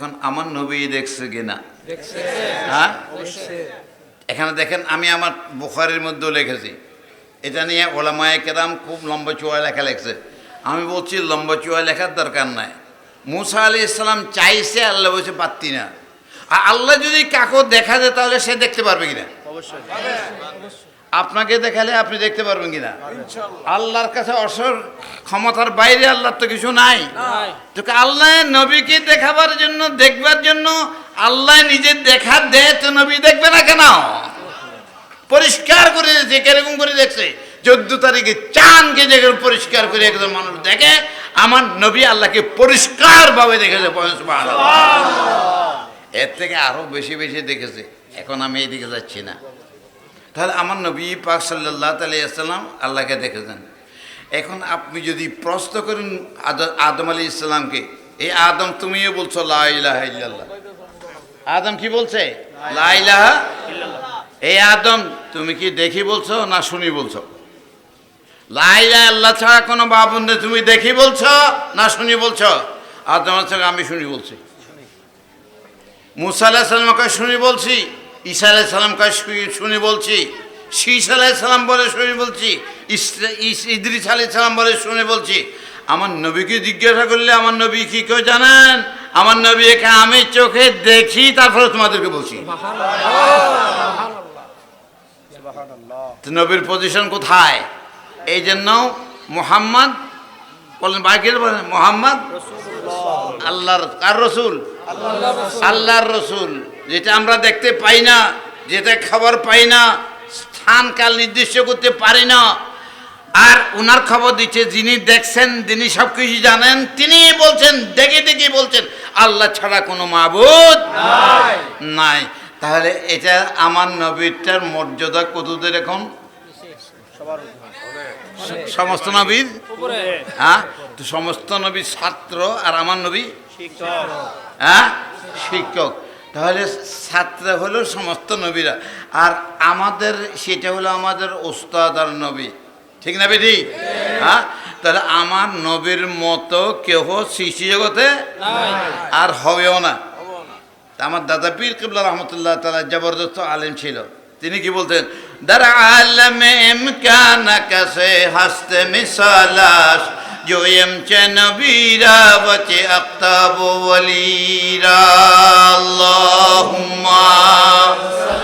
এখন আমার নবী দেখছে কিনা? হ্যাঁ? এখানে দেখেন আমি আমার বুখারের মধ্যেও লিখেছি। এটা নিয়ে ওলামায় কেরাম খুব লম্বা চুয়া লেখা লেখছে। আমি বলছি লম্বা চুয়া লেখার দরকার নাই। মুসা আলি ইসলাম চাইছে আল্লাহ বলছে পারতি না। আর আল্লাহ যদি কাকো দেখা যায় তাহলে সে দেখতে পারবে কিনা? অবশ্যই। আপনাকে দেখালে আপনি দেখতে পারবেন কিনা? আল্লাহর কাছে অসর ক্ষমতার বাইরে আল্লাহর তো কিছু নাই। তোকে আল্লাহ নবীকে দেখাবার জন্য দেখবার জন্য আল্লাহ নিজের দেখা দেয় তো নবী দেখবে না কেন? পরিষ্কার করে দিয়েছে কীরকম করে দেখছে? চোদ্দ তারিখে চানকে যে পরিষ্কার করে একজন মানুষ দেখে আমার নবী আল্লাহকে পরিষ্কার ভাবে দেখেছে। এর থেকে আরও বেশি বেশি দেখেছে। এখন আমি এইদিকে যাচ্ছি না। তাহলে আমার নবী পাক সাল্লাহ তালিয়াল্লাম আল্লাহকে দেখেছেন। এখন আপনি যদি প্রশ্ন করেন আদ- আদম আলী ইসলামকে এই আদম তুমিও বলছো লাইলাহ আদম কি বলছে? লাইলাহা এই আদম, তুমি কি দেখি বলছো না শুনি বলছো? লাইলা আল্লাহ ছাড়া কোনো বাবন তুমি দেখি বলছো না শুনি বলছো? আদম আমি শুনি বলছি। মুসা আলাহ সাল্লামকে শুনি বলছি। ঈসা আলাহ সাল্লামকে শু- শুনি বলছি। শীষ আলাহ সাল্লাম বলে শুনি বলছি। ইদ্রিস আলাহ সাল্লাম বলে শুনে বলছি। আমার নবীকে জিজ্ঞাসা করলে আমার নবী কি কেউ জানেন? আমার নবী একে আমি চোখে দেখি তারপরে তোমাদেরকে বলছি। নবীর পজিশন কোথায়? এই জন্য মোহাম্মদ বলেন বাকি বলেন মোহাম্মদ আল্লাহর কার রসুল? আল্লাহর রসুল যেটা আমরা দেখতে পাই না যেটা খবর পাই না স্থান কাল নির্দিষ্ট করতে পারি না। আর ওনার খবর দিচ্ছে যিনি দেখছেন যিনি সব কিছু জানেন তিনি বলছেন দেখে দেখে বলছেন আল্লাহ ছাড়া কোনো মাবুদ নাই। তাহলে এটা আমার নবীরটার মর্যাদা কতদের এখন? সমস্ত নবীর? হ্যাঁ তো সমস্ত নবীর ছাত্র আর আমার নবী? হ্যাঁ শিক্ষক। তাহলে ছাত্র হলো সমস্ত নবীরা। আর আমাদের সেটা হলো আমাদের ওস্তাদ আর নবী। ঠিক না বেদি হ্যাঁ তাহলে আমার নবীর মতো কেহ সৃষ্টি জগতে আর হবেও না। আমার দাদা পীর কিবলা রহমতুল্লাহ তালা জবরদস্ত আলেম ছিল। তিনি কি বলতেন? দার আলমে ইমকান কাসে হস্তে মিসালাস جو يم نبی را وچ اقتاب وليرا. اللهم اللہم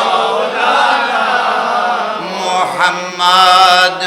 مولانا محمد